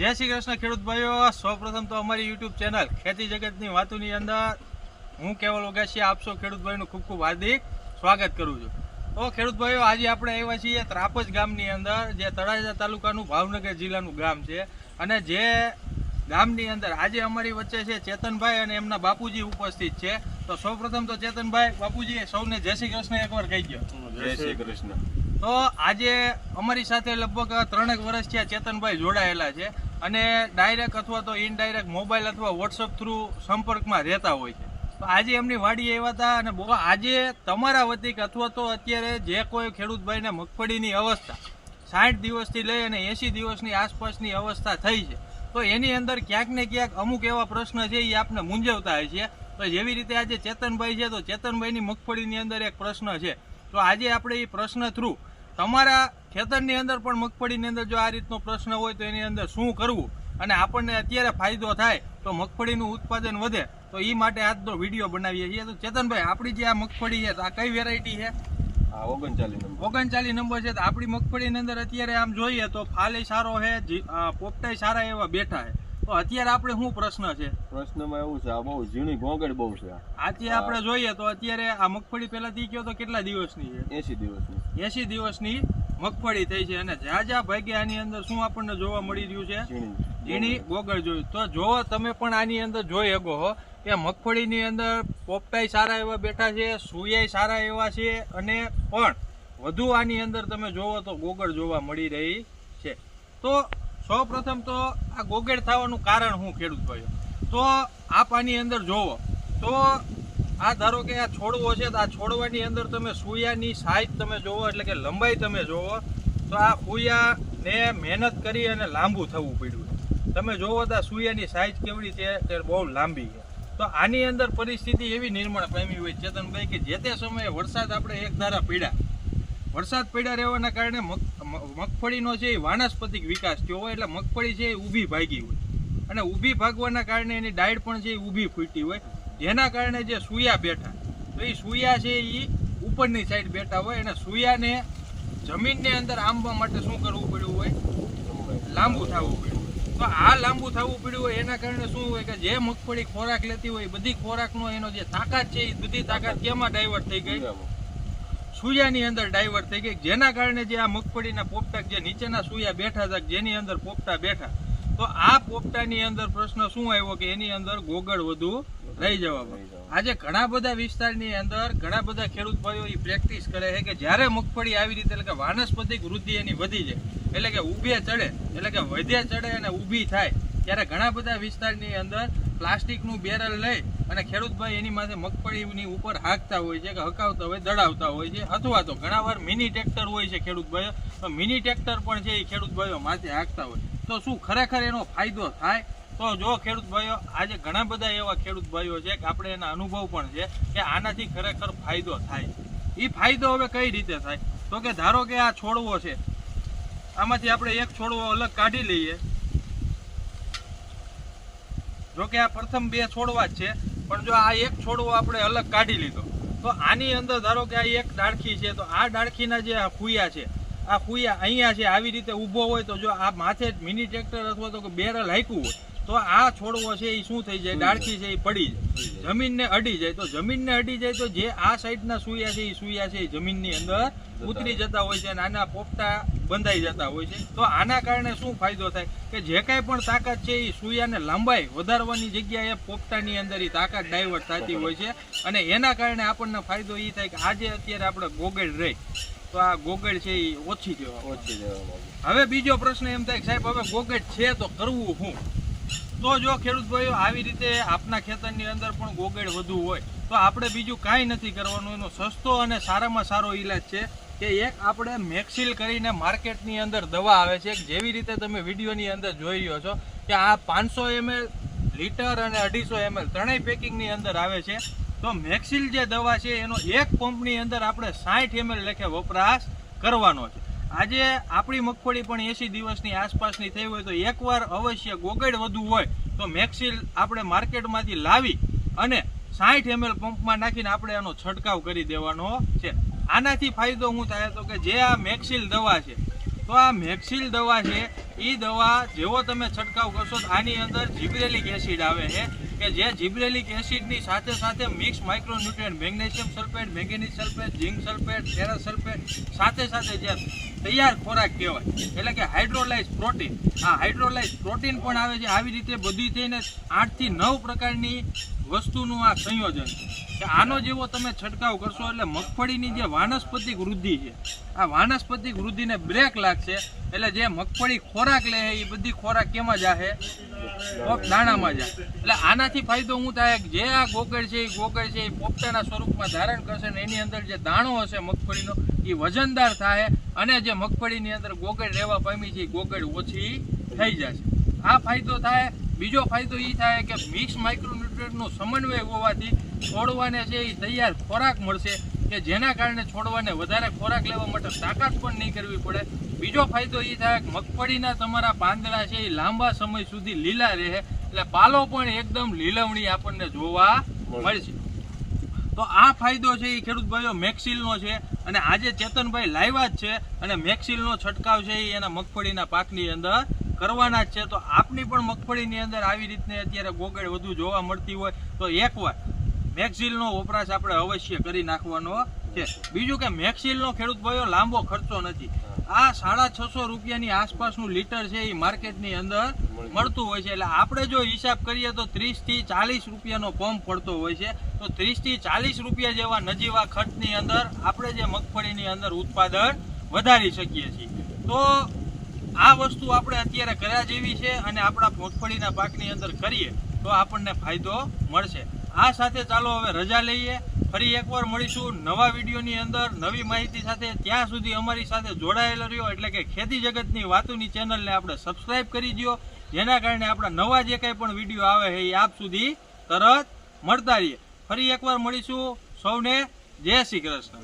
જય શ્રી કૃષ્ણ ખેડૂત ભાઈઓ. સૌપ્રથમ તો અમારી યુટ્યુબ ચેનલ ખેતી જગતની વાતોની અંદર હું કેવલ ઓગાશિયા આપશો ખેડૂત ભાઈનું ખૂબ ખૂબ હાર્દિક સ્વાગત કરું છું. તો ખેડૂત ભાઈઓ આજે આપણે આવ્યા છીએ ત્રાપજ ગામની અંદર જે તળાજા તાલુકાનું ભાવનગર જિલ્લાનું ગામ છે. અને જે ગામની અંદર આજે અમારી વચ્ચે છે ચેતનભાઈ અને એમના બાપુજી ઉપસ્થિત છે. તો સૌપ્રથમ તો ચેતનભાઈ બાપુજી સૌને જય શ્રી કૃષ્ણ એકવાર કહી ગયો જય શ્રી કૃષ્ણ. તો આજે અમારી સાથે લગભગ ત્રણેક વર્ષથી આ ચેતનભાઈ જોડાયેલા છે. અને ડાયરેક્ટ અથવા તો ઇનડાયરેક્ટ મોબાઈલ અથવા વોટ્સઅપ થ્રુ સંપર્કમાં રહેતા હોય છે. તો આજે એમની વાડી આવ્યા હતા અને આજે તમારા વતીક અથવા તો અત્યારે જે કોઈ ખેડૂતભાઈને મગફળીની અવસ્થા સાઠ દિવસથી લઈ અને એંસી દિવસની આસપાસની અવસ્થા થઈ છે. તો એની અંદર ક્યાંક ને ક્યાંક અમુક એવા પ્રશ્ન છે એ આપને મૂંઝવતા હોય છે. તો જેવી રીતે આજે ચેતનભાઈ છે તો ચેતનભાઈની મગફળીની અંદર એક પ્રશ્ન છે. તો આજે આપણે એ પ્રશ્ન થ્રુ તમારા ખેતરની અંદર પણ મગફળીની અંદર જો આ રીતનો પ્રશ્ન હોય તો એની અંદર શું કરવું? અને આપણને અત્યારે ફાયદો થાય તો મગફળીનું ઉત્પાદન વધે તો એ માટે આજનો વીડિયો બનાવીએ છીએ. તો ચેતનભાઈ આપણી જે આ મગફળી છે તો આ કઈ વેરાયટી છે? ઓગણચાલીસ નંબર. ઓગણચાલીસ નંબર છે. તો આપણી મગફળીની અંદર અત્યારે આમ જોઈએ તો ફાલે સારો છે પોપટાય પોપટાઈ સારા એવા બેઠા છે. તો અત્યારે આપણે શું પ્રશ્ન છે? પ્રશ્નમાં એવું છે આ બહુ ઝીણી ગોગડ બહુ છે. આજે આપણે જોઈએ તો અત્યારે આ મગફળી પહેલાથી કયો તો કેટલા દિવસની છે? એસી દિવસની. એસી દિવસની મગફળી થઈ છે અને જ્યાં જ્યાં ભાગે આની અંદર શું આપણને જોવા મળી રહ્યું છે? ઝીણી. ઝીણી ગોગળ જોયું. તો જો તમે પણ આની અંદર જોઈ શકો હો કે મગફળીની અંદર પોપટાઈ સારા એવા બેઠા છે સુયાઈ સારા એવા છે અને પણ વધુ આની અંદર તમે જોવો તો ગોગળ જોવા મળી રહી છે. તો સૌ પ્રથમ તો આ ગોગેડ થવાનું કારણ હું ખેડૂત ભાઈઓ. તો આપ આની અંદર જોવો. તો આ ધારો કે આ છોડવો છે, તો આ છોડવાની અંદર તમે સુયાની સાઈઝ તમે જોવો, એટલે કે લંબાઈ તમે જોવો, તો આ ફૂયાને મહેનત કરી અને લાંબુ થવું પડ્યું તમે જોવો તો આ સૂયાની સાઈઝ કેવડી છે, તે બહુ લાંબી છે. તો આની અંદર પરિસ્થિતિ એવી નિર્માણ પામી હોય ચેતનભાઈ, કે જે તે સમયે વરસાદ આપણે એક ધારા પીડા વરસાદ પીડા રહેવાના કારણે મગફળીનો છે એ વાનસ્પતિક વિકાસ થયો હોય એટલે મગફળી છે એ ઊભી ભાગી હોય. અને ઊભી ભાગવાના કારણે એની ડાયટ પણ છે એ ઊભી ફૂટી હોય, જેના કારણે જે સૂયા બેઠા. તો એ સૂયા છે એ ઉપરની સાઈડ બેઠા હોય અને સૂયાને જમીનની અંદર આંબવા માટે શું કરવું પડ્યું હોય? લાંબુ થવું પડ્યું તો આ લાંબુ થવું પડ્યું હોય એના કારણે શું હોય કે જે મગફળી ખોરાક લેતી હોય બધી ખોરાકનો એનો જે તાકાત છે એ બધી તાકાત કેમાં ડાયવર્ટ થઈ ગઈ. સૂયાની અંદર ડાયવર્ટ થઈ ગઈ. જેના કારણે જે આ મગફળીના પોપટા જે નીચેના સૂયા બેઠા હતા જેની અંદર પોપટા બેઠા. તો આ પોપટાની અંદર પ્રશ્ન શું આવ્યો કે એની અંદર ગોગળ વધુ રહી જવા. આજે ઘણા બધા વિસ્તારની અંદર ઘણા બધા ખેડૂત ભાઈઓ એ પ્રેક્ટિસ કરે છે કે જ્યારે મગફળી આવી રીતે એટલે કે વાનસ્પતિક વૃદ્ધિ એની વધી જાય. એટલે કે ઊભે ચડે એટલે કે વધે ચડે અને ઊભી થાય ત્યારે ઘણા બધા વિસ્તારની અંદર પ્લાસ્ટિકનું બેરલ લઈ અને ખેડૂત ભાઈ એની માથે મગફળીની ઉપર હાંકતા હોય છે કે હકાવતા હોય, દડાવતા હોય છે, અથવા તો ઘણા વાર મિની ટ્રેક્ટર હોય છે ખેડૂત ભાઈઓ તો મિની ટ્રેક્ટર પણ છે એ ખેડૂત ભાઈઓ માથે હાંકતા હોય. તો શું ખરેખર એનો ફાયદો થાય? તો જો ખેડૂત ભાઈઓ આજે ઘણા બધા એવા ખેડૂત ભાઈઓ છે કે આપણે એના અનુભવ પણ છે કે આનાથી ખરેખર ફાયદો થાય. એ ફાયદો હવે કઈ રીતે થાય? તો કે ધારો કે આ છોડવો છે. આમાંથી આપણે એક છોડવો અલગ કાઢી લઈએ. જો કે આ પ્રથમ બે છોડવા જ છે. પણ જો આ એક છોડવો આપણે અલગ કાઢી લીધો, તો આની અંદર ધારો કે આ એક ડાળખી છે, તો આ ડાળખીના જે ફૂયા છે, આ ખુયા અહીંયા છે, આવી રીતે ઊભો હોય તો જો આ માથે મિની ટ્રેક્ટર અથવા તો બેરલ હાંક્યું હોય, તો આ છોડવો છે એ શું થઈ જાય? ડાળખી છે એ પડી જાય. જમીનને અડી જાય. તો જમીનને અડી જાય તો જે આ સાઈડના સુયા છે એ સૂયા છે એ જમીનની અંદર ઉતરી જતા હોય છે નાના પોપટા બંધાઈ જતા હોય છે. તો આના કારણે શું ફાયદો થાય? કે જે કાંઈ પણ તાકાત છે એ સૂયાને લંબાઈ વધારવાની જગ્યાએ પોપટાની અંદર એ તાકાત ડાયવર્ટ થતી હોય છે. અને એના કારણે આપણને ફાયદો એ થાય કે આજે અત્યારે આપણે ગોગળ રહી. તો આ ગોગળ છે એ ઓછી જવા ઓછી જવા હવે બીજો પ્રશ્ન એમ થાય કે સાહેબ હવે ગોગળ છે તો કરવું શું તો જો ખેડૂત ભાઈઓ આવી રીતે આપના ખેતરની અંદર પણ ગોગળ વધુ હોય તો આપણે બીજું કાંઈ નથી કરવાનું. એનો સસ્તો અને સારામાં સારો ઈલાજ છે. કે એક આપણે મેક્સિલ કરીને માર્કેટની અંદર દવા આવે છે જેવી રીતે તમે વિડીયોની અંદર જોઈ રહ્યો છો કે આ પાંચસો એમએલ, લીટર અને અઢીસો એમએલ ત્રણેય પેકિંગની અંદર આવે છે. તો મેક્સિલ જે દવા છે, એનો એક પંપની અંદર આપણે સાઠ એમએલ લેખે વપરાશ કરવાનો છે. આજે આપણી મગફળી પણ એસી દિવસની આસપાસની થઈ હોય તો એકવાર અવશ્ય ગોગડ વધુ હોય તો મેક્સિલ આપણે માર્કેટમાંથી લાવી અને સાઠ એમએલ પંપમાં નાખીને આપણે એનો છંટકાવ કરી દેવાનો છે. આનાથી ફાયદો હું થાય તો કે જે આ મેક્સિલ દવા છે, તો આ મેક્સિલ દવા છે એ દવા જેવો તમે છંટકાવ કરશો આની અંદર જીબ્રેલિક એસિડ આવે છે, કે જે જીબ્રેલિક એસિડની સાથે સાથે mix micronutrient, magnesium sulphate magnesium sulphate, zinc sulphate ferrous sulphate સાથે સાથે જે તૈયાર ખોરાક કહેવાય. એટલે કે હાઇડ્રોલાઇઝ પ્રોટીન. આ હાઇડ્રોલાઇઝ પ્રોટીન પણ આવે છે. આવી રીતે બધી થઈને આઠથી નવ પ્રકારની વસ્તુનું આ સંયોજન છે. આનો જેવો તમે છંટકાવ કરશો એટલે મગફળીની જે વાનસ્પતિક વૃદ્ધિ છે, આ વાનસ્પતિક વૃદ્ધિને બ્રેક લાગશે. એટલે જે મગફળી ખોરાક લે એ બધી ખોરાક કેમાં જાહે પોપ દાણામાં જાય. એટલે આનાથી ફાયદો શું થાય જે આ ગોગળ છે, એ ગોગળ છે, એ પોપટાના સ્વરૂપમાં ધારણ કરશે એની અંદર જે દાણો હશે મગફળીનો એ વજનદાર થાય અને જે મગફળીની અંદર ગોગળ રહેવા પામી છે એ ગોગળ ઓછી થઈ જશે. આ ફાયદો થાય. બીજો ફાયદો એ થાય કે મિક્સ માઇક્રોન્યુટ્રિયન્ટનો સમન્વય હોવાથી છોડવાને છે એ તૈયાર ખોરાક મળશે કે જેના કારણે છોડવાને વધારે ખોરાક લેવા માટે તાકાત પણ નહીં કરવી પડે. બીજો ફાયદો એ થાય કે મગફળીના તમારા પાંદડા છે એ લાંબા સમય સુધી લીલા રહે એટલે પાલો પણ એકદમ લીલવણી આપણને જોવા મળશે. તો આ ફાયદો છે એ ખેડૂત ભાઈઓ મેક્સિલનો છે અને આજે ચેતનભાઈ લાવ્યા જ છે અને મેક્સિલનો છંટકાવ છે એ એના મગફળીના પાકની અંદર કરવાના જ છે. તો આપની પણ મગફળીની અંદર આવી રીતને અત્યારે ગોગળ વધુ જોવા મળતી હોય તો એકવાર મેક્સિલનો વપરાશ આપણે અવશ્ય કરી નાખવાનો છે. બીજું કે મેક્સિલનો ખેડૂત ભાઈઓ લાંબો ખર્ચો નથી. આ સાડા છસો રૂપિયાની આસપાસનું લીટર છે એ માર્કેટની અંદર મળતું હોય છે. એટલે આપણે જો હિસાબ કરીએ તો ત્રીસથી ચાલીસ રૂપિયાનો પંપ પડતો હોય છે. તો ત્રીસથી ચાલીસ રૂપિયા જેવા નજીવા ખર્ચની અંદર આપણે જે મગફળીની અંદર ઉત્પાદન વધારી શકીએ છીએ. તો આ વસ્તુ આપણે અત્યારે કર્યા જેવી છે અને આપણા મગફળીના પાકની અંદર કરીએ તો આપણને ફાયદો મળશે. આ સાથે ચાલો હવે રજા લઈએ. ફરી એકવાર મળીશું નવા વિડીયોની અંદર, નવી માહિતી સાથે. ત્યાં સુધી અમારી સાથે જોડાયેલો રહ્યો. એટલે કે ખેતી જગતની વાતોની ચેનલને આપણે સબસ્ક્રાઇબ કરી દો જેના કારણે આપણા નવા જે કાંઈ પણ વીડિયો આવે એ આપ સુધી તરત મળતા રહીએ. ફરી એકવાર મળીશું. સૌને જય શ્રી કૃષ્ણ.